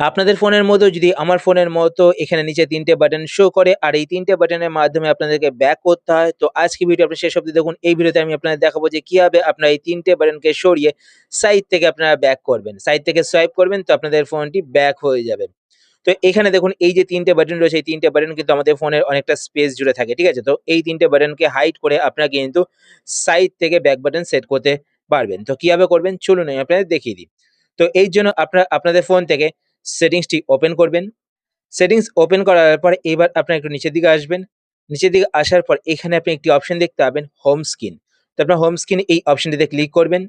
আপনাদের ফোনের মতো যদি আমার ফোনের মতো এখানে নিচে তিনটে বাটন শো করে, আর এই তিনটে বাটনের মাধ্যমে আপনাদেরকে ব্যাক করতে হয়, তো আজকে ভিডিও আপনার শেষ অবধি দেখুন। এই ভিডিওতে আমি আপনাদের দেখাবো যে কীভাবে আপনারা এই তিনটে বাটনকে সরিয়ে সাইড থেকে আপনারা ব্যাক করবেন। সাইড থেকে সোয়াইপ করবেন, তো আপনাদের ফোনটি ব্যাক হয়ে যাবে। তো এখানে দেখুন, এই যে তিনটে বাটন রয়েছে, এই তিনটে বাটন কিন্তু আমাদের ফোনের অনেকটা স্পেস জুড়ে থাকে, ঠিক আছে? তো এই তিনটে বাটনকে হাইড করে আপনারা কিন্তু সাইড থেকে ব্যাক বাটন সেট করতে পারবেন। তো কীভাবে করবেন? চলুন আমি আপনাদের দেখিয়ে দিই। তো এই জন্য আপনারা, আপনাদের ফোন থেকে সেটিংসটি ওপেন করবেন। সেটিংস ওপেন করার পর এবার আপনার একটু নিচের দিকে আসবেন। নিচের দিকে আসার পর এখানে আপনি একটি অপশন দেখতে পাবেন হোম স্ক্রিন তো আপনার হোম স্ক্রিন এই অপশনটিতে ক্লিক করবেন।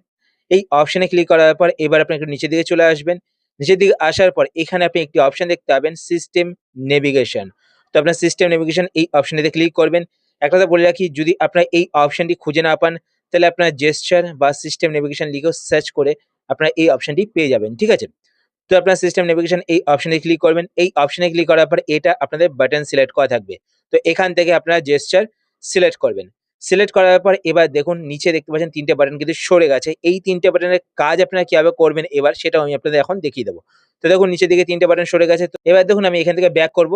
এই অপশনে ক্লিক করার পর এবার আপনি একটু নিচের দিকে চলে আসবেন। নিচের দিকে আসার পর এখানে আপনি একটি অপশন দেখতে পাবেন সিস্টেম নেভিগেশন তো আপনার সিস্টেম নেভিগেশন এই অপশনটিতে ক্লিক করবেন। একটা কথা বলে রাখি, যদি আপনার এই অপশনটি খুঁজে না পান, তাহলে আপনার জেস্টার বা সিস্টেম নেভিগেশন লিখেও সার্চ করে আপনারা এই অপশনটি পেয়ে যাবেন, ঠিক আছে? তো আপনার সিস্টেম নেভিগেশন এই অপশনে ক্লিক করবেন। এই অপশনে ক্লিক করার পর এটা আপনাদের বাটন সিলেক্ট করা থাকবে। তো এখান থেকে আপনারা জেস্টার সিলেক্ট করবেন। সিলেক্ট করার পর এবার দেখুন, নিচে দেখতে পাচ্ছেন তিনটে বাটন কিন্তু সরে গেছে। এই তিনটে বাটনের কাজ আপনারা কীভাবে করবেন এবার সেটাও আমি আপনাদের এখন দেখিয়ে দেবো। তো দেখুন, নিচের দিকে তিনটে বাটন সরে গেছে। তো এবার দেখুন, আমি এখান থেকে ব্যাক করব।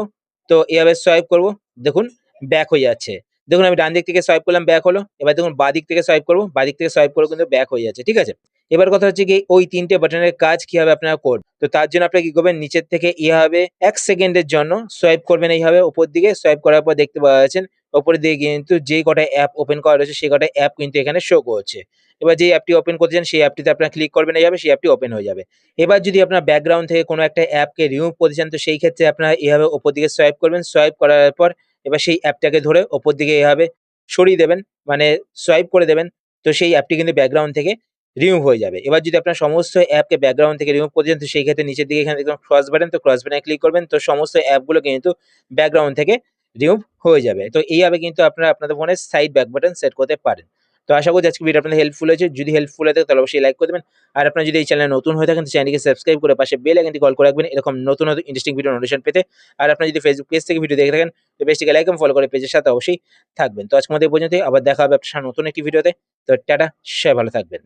তো এভাবে সোয়াইপ করব। দেখুন ব্যাক হয়ে যাচ্ছে। দেখুন, আমি ডান দিক থেকে সোয়াইপ করলাম ব্যাক হলো। এবার দেখুন, বাঁ দিক থেকে সোয়াইপ করব। বাঁ দিক থেকে সোয়াইপ করব কিন্তু ব্যাক হয়ে যাচ্ছে। ঠিক আছে? এবার কথা হচ্ছে কি, ওই তিনটে বাটনের কাজ কীভাবে আপনারা করবেন? তো তার জন্য আপনারা কি করবেন? নিচের থেকে হবে, এক সেকেন্ডের জন্য সোয়াইপ করবেন এইভাবে, উপর দিকে সোয়াইপ করার পর দেখতে পাওয়া যাচ্ছেন উপরের দিকে কিন্তু যেই কটা অ্যাপ ওপেন করা রয়েছে, সেই কটা অ্যাপ কিন্তু এখানে শো করছে। এবার যেই অ্যাপটি ওপেন করছেন সেই অ্যাপটিতে আপনারা ক্লিক করবেন এইভাবে সেই অ্যাপটি ওপেন হয়ে যাবে। এবার যদি আপনার ব্যাকগ্রাউন্ড থেকে কোনো একটা অ্যাপকে রিমুভ করতে চান, তো সেই ক্ষেত্রে আপনারা এইভাবে ওপর দিকে সোয়াইপ করবেন সোয়াইপ করার পর এবার সেই অ্যাপটাকে ধরে ওপর দিকে এইভাবে সরিয়ে দেবেন মানে সোয়াইপ করে দেবেন, তো সেই অ্যাপটি কিন্তু ব্যাকগ্রাউন্ড থেকে রিমুভ হয়ে যাবে। এবার যদি আপনার সমস্ত অ্যাপকে ব্যাকগ্রাউন্ড থেকে রিমুভ করতে চান তো সেই ক্ষেত্রে নিচের দিকে এখানে দেখবেন ক্রস বাটন তো ক্রস বাটনে ক্লিক করবেন, তো সমস্ত অ্যাপগুলো কিন্তু ব্যাকগ্রাউন্ড থেকে রিমুভ হয়ে যাবে। তো এইভাবে কিন্তু আপনারা আপনাদের ফোনে সাইড ব্যাক বাটন সেট করতে পারেন। তো আশা করি আজকে ভিডিও আপনাদের হেল্পফুল হয়েছে। যদি হেল্পফুল হয়ে থাকে, তাহলে অবশ্যই লাইক করে দেবেন। আর আপনারা যদি এই চ্যানেলে নতুন হয়ে থাকেন, তো চ্যানেলকে সাবস্ক্রাইব করে পাশে বেল আইকনটি কল করে রাখবেন। এরকম নতুন নতুন ইন্টারেস্টিং ভিডিও নোটিফিকেশন পেতে। আর আপনারা যদি ফেসবুক পেজ থেকে ভিডিও দেখে থাকেন, তো পেজটিকে লাইক এবং ফলো করে পেজের সাথে অবশ্যই থাকবেন। তো আজকে মধ্যে পর্যন্ত আবার দেখা হবে আপনার নতুন একটি ভিডিওতে তো টাটা, সবাই ভালো থাকবেন।